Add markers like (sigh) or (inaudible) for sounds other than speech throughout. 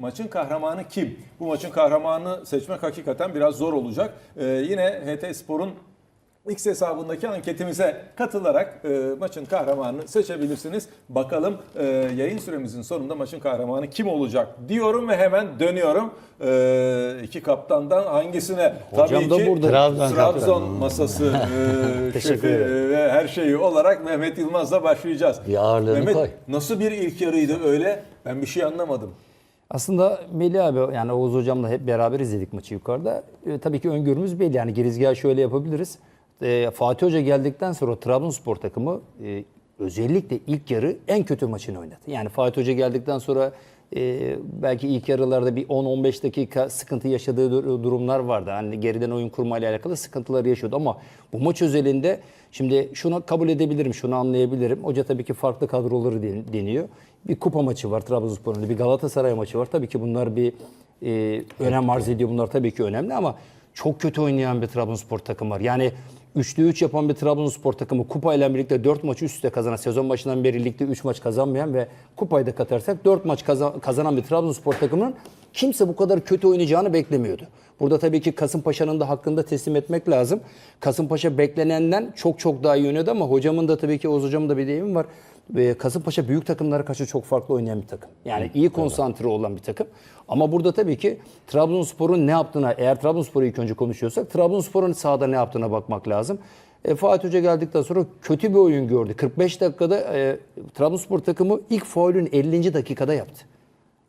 Maçın kahramanı kim? Bu maçın kahramanını seçmek hakikaten biraz zor olacak. Ee, yine HT Spor'un X hesabındaki anketimize katılarak e, maçın kahramanını seçebilirsiniz. Bakalım e, yayın süremizin sonunda maçın kahramanı kim olacak diyorum ve hemen dönüyorum. E, iki kaptandan hangisine? Hocam da burada. Trabzon, Trabzon masası e, (laughs) Teşekkür şefi ederim. ve her şeyi olarak Mehmet Yılmaz'la başlayacağız. Bir ağırlığını Mehmet koy. nasıl bir ilk yarıydı öyle? Ben bir şey anlamadım. Aslında Melih abi yani Oğuz hocamla hep beraber izledik maçı yukarıda. E, tabii ki öngörümüz belli. Yani girizgahı şöyle yapabiliriz. E, Fatih Hoca geldikten sonra Trabzonspor takımı e, özellikle ilk yarı en kötü maçını oynadı. Yani Fatih Hoca geldikten sonra e, belki ilk yarılarda bir 10-15 dakika sıkıntı yaşadığı dur- durumlar vardı. Hani geriden oyun kurmayla alakalı sıkıntılar yaşıyordu ama bu maç özelinde şimdi şunu kabul edebilirim, şunu anlayabilirim. Hoca tabii ki farklı kadroları den- deniyor. Bir kupa maçı var Trabzonspor'un, bir Galatasaray maçı var. Tabii ki bunlar bir e, önem arz ediyor. Bunlar tabii ki önemli ama çok kötü oynayan bir Trabzonspor takım var. Yani 3'te 3 yapan bir Trabzonspor takımı kupayla birlikte 4 maçı üst üste kazanan, sezon başından beri ligde 3 maç kazanmayan ve kupayı da katarsak 4 maç kazan- kazanan bir Trabzonspor takımının kimse bu kadar kötü oynayacağını beklemiyordu. Burada tabii ki Kasımpaşa'nın da hakkında teslim etmek lazım. Kasımpaşa beklenenden çok çok daha iyi oynadı ama hocamın da tabii ki Oğuz hocamın da bir deyimi var. Kasımpaşa büyük takımlara karşı çok farklı oynayan bir takım. Yani iyi konsantre olan bir takım. Ama burada tabii ki Trabzonspor'un ne yaptığına, eğer Trabzonspor'u ilk önce konuşuyorsak Trabzonspor'un sahada ne yaptığına bakmak lazım. E, Fatih Hoca geldikten sonra kötü bir oyun gördü. 45 dakikada e, Trabzonspor takımı ilk faulün 50. dakikada yaptı.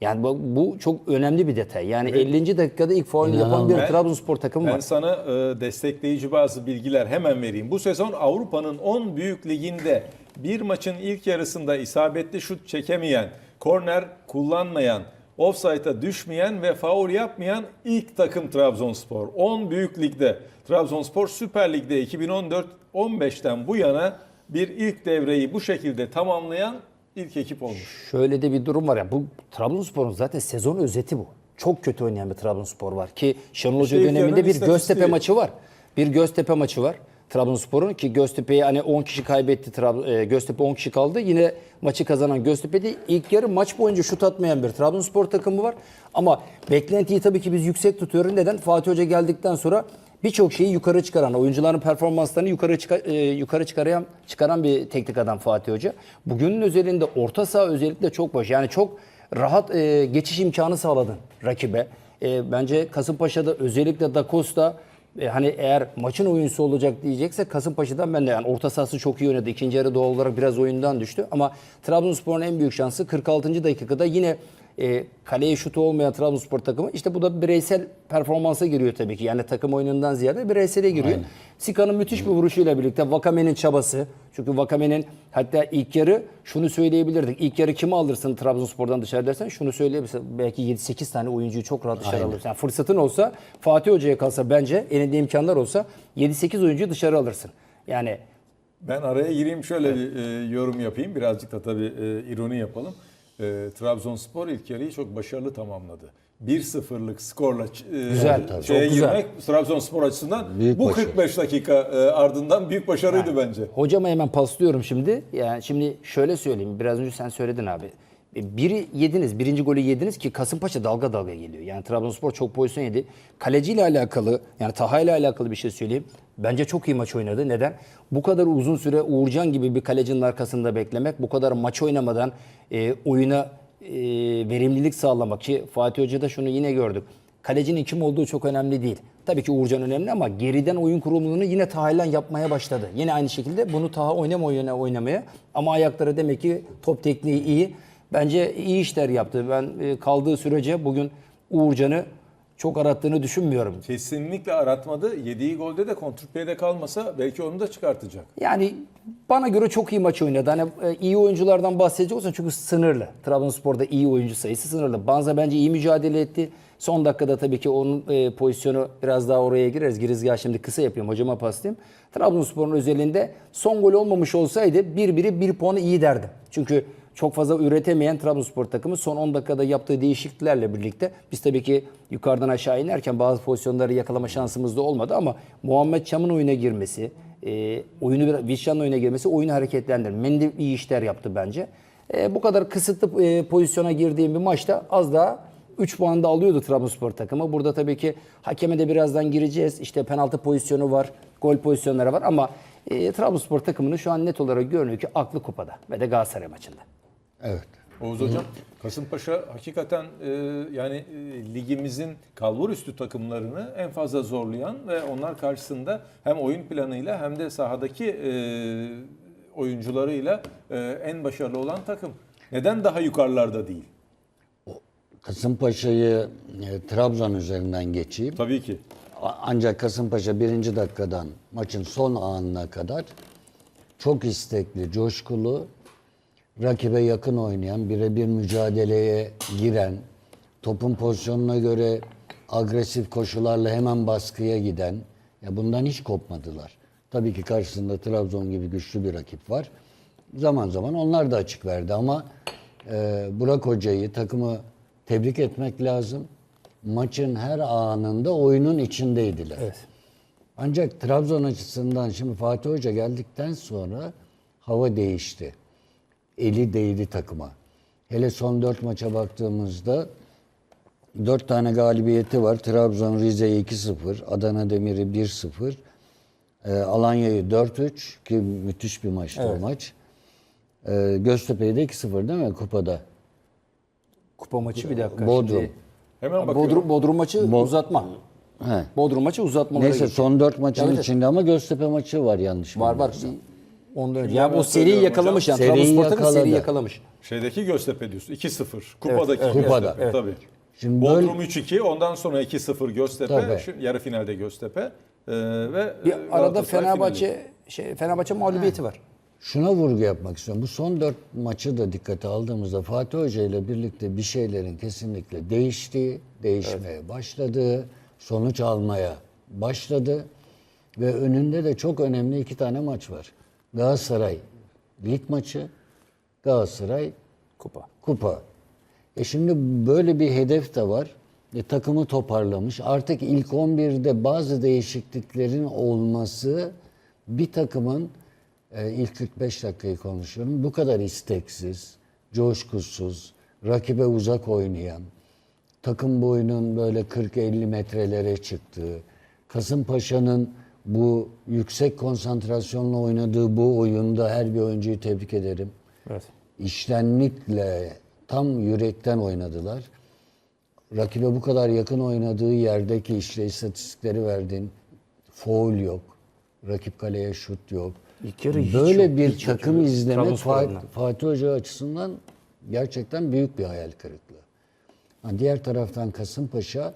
Yani bu, bu çok önemli bir detay. Yani 50. dakikada ilk faulünü yapan bir Ben- Trabzonspor takımı Ben var. sana e, destekleyici bazı bilgiler hemen vereyim. Bu sezon Avrupa'nın 10 büyük liginde bir maçın ilk yarısında isabetli şut çekemeyen, korner kullanmayan, offside'a düşmeyen ve faul yapmayan ilk takım Trabzonspor. 10 büyük ligde Trabzonspor Süper Lig'de 2014-15'ten bu yana bir ilk devreyi bu şekilde tamamlayan ilk ekip olmuş. Şöyle de bir durum var ya. Bu Trabzonspor'un zaten sezon özeti bu. Çok kötü oynayan bir Trabzonspor var ki Şenol Hoca İşte döneminde bir Göztepe istatistiği. maçı var. Bir Göztepe maçı var. Trabzonspor'un ki Göztepe'yi hani 10 kişi kaybetti. Trab- e, Göztepe 10 kişi kaldı. Yine maçı kazanan Göztepe'de ilk yarı maç boyunca şut atmayan bir Trabzonspor takımı var. Ama beklentiyi tabii ki biz yüksek tutuyoruz. Neden? Fatih Hoca geldikten sonra birçok şeyi yukarı çıkaran, oyuncuların performanslarını yukarı çıka- e, yukarı çıkaran çıkaran bir teknik adam Fatih Hoca. Bugünün özelinde orta saha özellikle çok baş. Yani çok rahat e, geçiş imkanı sağladın rakibe. E, bence Kasımpaşa'da özellikle Da Costa e, hani eğer maçın oyuncusu olacak diyecekse Kasımpaşa'dan ben de yani orta sahası çok iyi oynadı. İkinci yarı doğal olarak biraz oyundan düştü ama Trabzonspor'un en büyük şansı 46. dakikada yine e, kaleye şutu olmayan Trabzonspor takımı işte bu da bireysel performansa giriyor tabii ki. Yani takım oyunundan ziyade bireysele giriyor. Sika'nın müthiş bir vuruşuyla birlikte Vakame'nin çabası. Çünkü Vakame'nin hatta ilk yarı şunu söyleyebilirdik. İlk yarı kimi alırsın Trabzonspor'dan dışarı dersen şunu söyleyebilirsin. Belki 7-8 tane oyuncuyu çok rahat dışarı alırsın. Yani fırsatın olsa Fatih Hoca'ya kalsa bence elinde imkanlar olsa 7-8 oyuncuyu dışarı alırsın. Yani Ben araya gireyim şöyle bir e, yorum yapayım. Birazcık da tabii e, ironi yapalım. E, Trabzonspor ilk yarıyı çok başarılı tamamladı. 1-0'lık skorla e, Güzel, tabii. şeye Çok güzel. girmek Trabzonspor açısından Büyük bu başarı. 45 dakika e, ardından büyük başarıydı bence. Hocama hemen paslıyorum şimdi. Yani şimdi şöyle söyleyeyim. Biraz önce sen söyledin abi. E, Biri yediniz, birinci golü yediniz ki Kasımpaşa dalga dalga geliyor. Yani Trabzonspor çok pozisyon yedi. Kaleciyle alakalı, yani Taha ile alakalı bir şey söyleyeyim. Bence çok iyi maç oynadı. Neden? Bu kadar uzun süre Uğurcan gibi bir kalecinin arkasında beklemek, bu kadar maç oynamadan e, oyuna e, verimlilik sağlamak ki Fatih Hoca'da şunu yine gördük. Kalecinin kim olduğu çok önemli değil. Tabii ki Uğurcan önemli ama geriden oyun kurulumunu yine Taha'yla yapmaya başladı. Yine aynı şekilde bunu Taha oynama oyuna oynamaya ama ayakları demek ki top tekniği iyi. Bence iyi işler yaptı. Ben e, kaldığı sürece bugün Uğurcan'ı çok arattığını düşünmüyorum. Kesinlikle aratmadı. Yediği golde de kontrplay'de kalmasa belki onu da çıkartacak. Yani bana göre çok iyi maç oynadı. Hani e, iyi oyunculardan bahsedecek olsan çünkü sınırlı. Trabzonspor'da iyi oyuncu sayısı sınırlı. Banza bence iyi mücadele etti. Son dakikada tabii ki onun e, pozisyonu biraz daha oraya gireriz. Girizgah şimdi kısa yapıyorum. Hocama paslayayım. Trabzonspor'un özelinde son gol olmamış olsaydı bir biri bir puanı iyi derdim. Çünkü çok fazla üretemeyen Trabzonspor takımı son 10 dakikada yaptığı değişikliklerle birlikte biz tabii ki yukarıdan aşağı inerken bazı pozisyonları yakalama şansımız da olmadı ama Muhammed Çam'ın oyuna girmesi, e, oyunu biraz Vişcan'ın oyuna girmesi oyunu hareketlendirdi. Mendy iyi işler yaptı bence. E, bu kadar kısıtlı e, pozisyona girdiğim bir maçta az daha 3 puan da alıyordu Trabzonspor takımı. Burada tabii ki hakeme de birazdan gireceğiz. İşte penaltı pozisyonu var, gol pozisyonları var ama e, Trabzonspor takımının şu an net olarak görünüyor ki aklı kupada ve de Galatasaray maçında. Evet. Oğuz Hocam, Kasımpaşa hakikaten e, yani e, ligimizin kalbur üstü takımlarını en fazla zorlayan ve onlar karşısında hem oyun planıyla hem de sahadaki e, oyuncularıyla e, en başarılı olan takım. Neden daha yukarılarda değil? Kasımpaşa'yı e, Trabzon üzerinden geçeyim. Tabii ki. A- Ancak Kasımpaşa birinci dakikadan maçın son anına kadar çok istekli, coşkulu, rakibe yakın oynayan, birebir mücadeleye giren, topun pozisyonuna göre agresif koşularla hemen baskıya giden, ya bundan hiç kopmadılar. Tabii ki karşısında Trabzon gibi güçlü bir rakip var. Zaman zaman onlar da açık verdi ama e, Burak Hoca'yı, takımı tebrik etmek lazım. Maçın her anında oyunun içindeydiler. Evet. Ancak Trabzon açısından şimdi Fatih Hoca geldikten sonra hava değişti. Eli değdi takıma. Hele son dört maça baktığımızda dört tane galibiyeti var. Trabzon Rize'yi 2-0, Adana Demir'i 1-0, e, Alanya'yı 4-3 ki müthiş bir maçtı o maç. E, Göztepe'yi de 2-0 değil mi kupada? Kupa maçı bir dakika. Bodrum. Şimdi- Hemen bakıyorum. Bodrum, Bodrum maçı uzatma. He. Bodrum maçı uzatmalara Neyse geçti. son dört maçın Evet, evet. içinde ama Göztepe maçı var yanlış mı Var var. bilmiyorsam. Ondan önce. O seriyi söylüyorum yakalamış hocam. yani. Seriyi yakaladı. yakalamış. Şeydeki Göztepe diyorsun 2-0. Kupadaki evet. Göztepe Kupada. Evet. tabii. Şimdi Bodrum 3-2 ondan sonra 2-0 Göztepe. Tabii. Şu yarı finalde Göztepe. Ee, ve Bir e, arada Galatasaray Fenerbahçe şey Fenerbahçe mağlubiyeti var. Şuna vurgu yapmak istiyorum. Bu son dört maçı da dikkate aldığımızda Fatih Hoca ile birlikte bir şeylerin kesinlikle değiştiği, değişmeye başladığı, sonuç almaya başladı. Ve önünde de çok önemli iki tane maç var. Galatasaray lig maçı, Galatasaray Kupa. kupa. E şimdi böyle bir hedef de var. E, takımı toparlamış. Artık ilk 11'de bazı değişikliklerin olması bir takımın e, ilk 45 dakikayı konuşuyorum. Bu kadar isteksiz, coşkusuz, rakibe uzak oynayan, takım boyunun böyle 40-50 metrelere çıktığı, Kasımpaşa'nın bu yüksek konsantrasyonla oynadığı bu oyunda her bir oyuncuyu tebrik ederim Evet. iştenlikle tam yürekten oynadılar. Rakibe bu kadar yakın oynadığı yerdeki işte istatistikleri verdin. Foul yok. Rakip kaleye şut yok. İlk yarı hiç Böyle yok, bir hiç yok. takım izlemek Trabzonspor'dan. Fatih, Fatih Hoca açısından gerçekten büyük bir hayal kırıklığı. Ha, diğer taraftan Kasımpaşa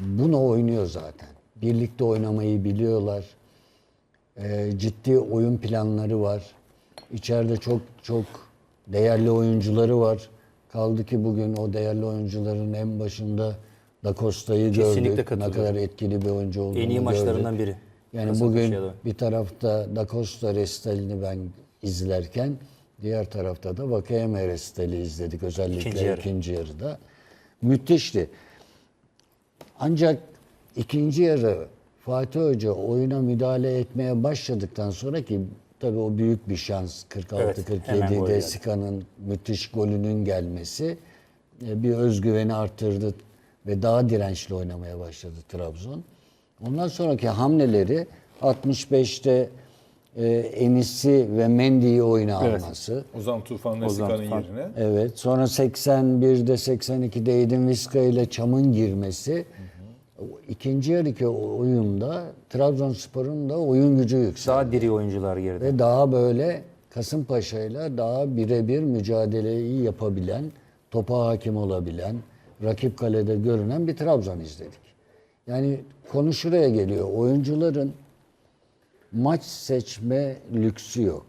bunu oynuyor zaten. Birlikte oynamayı biliyorlar. Ee, ciddi oyun planları var. İçeride çok çok değerli oyuncuları var. Kaldı ki bugün o değerli oyuncuların en başında Da Costa'yı gördük. Ne kadar etkili bir oyuncu olduğunu En iyi maçlarından gördük. biri. Yani Kasımpaşa'ya bugün da. bir tarafta Da Costa restalini ben izlerken diğer tarafta da Vakayeme restali izledik özellikle İkinci yarı. ikinci yarıda. Müthişti. Ancak ikinci yarı Fatih Hoca oyuna müdahale etmeye başladıktan sonra ki tabii o büyük bir şans Evet, hemen gol 46-47'de geldi. Sika'nın müthiş golünün gelmesi e, bir özgüveni arttırdı ve daha dirençli oynamaya başladı Trabzon. Ondan sonraki hamleleri 65'te e, Enis'i ve Mendy'yi oyuna alması. Ozan Tufan ve Ozan Sika'nın Tufan. yerine. Evet. Sonra 81'de 82'de Edin Viska ile Çam'ın girmesi. O İkinci yarıki oyunda Trabzonspor'un da oyun gücü yükseldi. Daha diri oyuncular girdi. Ve daha böyle Kasımpaşa'yla daha birebir mücadeleyi yapabilen, topa hakim olabilen, rakip kalede görünen bir Trabzon izledik. Yani konu şuraya geliyor. Oyuncuların maç seçme lüksü yok.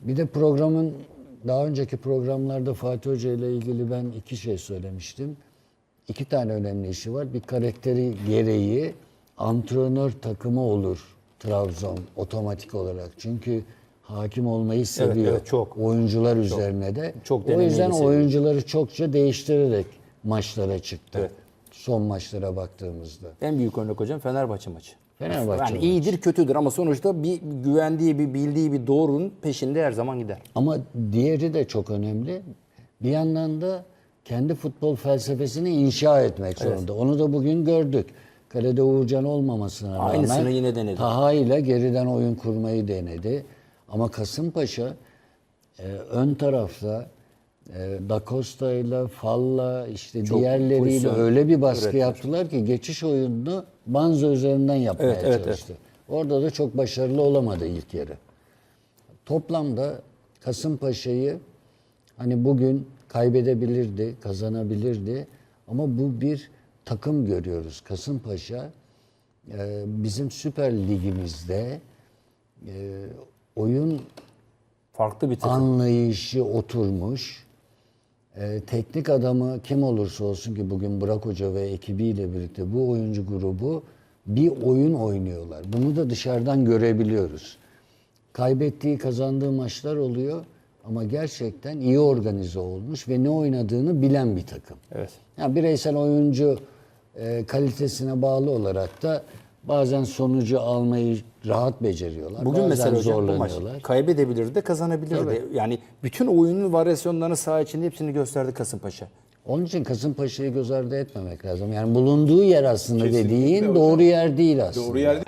Bir de programın daha önceki programlarda Fatih Hoca ile ilgili ben iki şey söylemiştim. İki tane önemli işi var. Bir karakteri gereği antrenör takımı olur Trabzon otomatik olarak. Çünkü hakim olmayı seviyor. evet, çok. Oyuncular üzerine de. çok o yüzden seviyor. oyuncuları çokça değiştirerek maçlara çıktı. Evet. Son maçlara baktığımızda. En büyük örnek hocam Fenerbahçe maçı. Fenerbahçe Yani maçı. iyidir kötüdür ama sonuçta bir güvendiği bir bildiği bir doğrunun peşinde her zaman gider. Ama diğeri de çok önemli. Bir yandan da kendi futbol felsefesini inşa etmek zorunda. Onu da bugün gördük. Kalede Uğurcan olmamasına rağmen Aynısını yine denedi. Taha ile geriden oyun kurmayı denedi. Ama Kasımpaşa e, ön tarafta e, Da Costa ile Falla işte Çok diğerleriyle öyle bir baskı ürettiler. yaptılar ki geçiş oyununu Banzo üzerinden yapmaya Evet, evet, çalıştı. Orada da çok başarılı olamadı ilk yarı. Toplamda Kasımpaşa'yı hani bugün kaybedebilirdi, kazanabilirdi ama bu bir takım görüyoruz. Kasımpaşa e, bizim Süper Ligimizde e, oyun Farklı bir takım. anlayışı oturmuş. E, teknik adamı kim olursa olsun ki bugün Burak Hoca ve ekibiyle birlikte bu oyuncu grubu bir oyun oynuyorlar. Bunu da dışarıdan görebiliyoruz. Kaybettiği, kazandığı maçlar oluyor ama gerçekten iyi organize olmuş ve ne oynadığını bilen bir takım. Evet. Yani bireysel oyuncu e, kalitesine bağlı olarak da bazen sonucu almayı rahat beceriyorlar. Bugün bazen mesela hocam bu maç zorlanıyorlar. kaybedebilirdi de kazanabilirdi. Yani bütün oyunun varyasyonlarını saha içinde hepsini gösterdi Kasımpaşa. Onun için Kasımpaşa'yı göz ardı etmemek lazım. Yani bulunduğu yer aslında Kesinlikle dediğin hocam. doğru yer değil aslında. Doğru yerde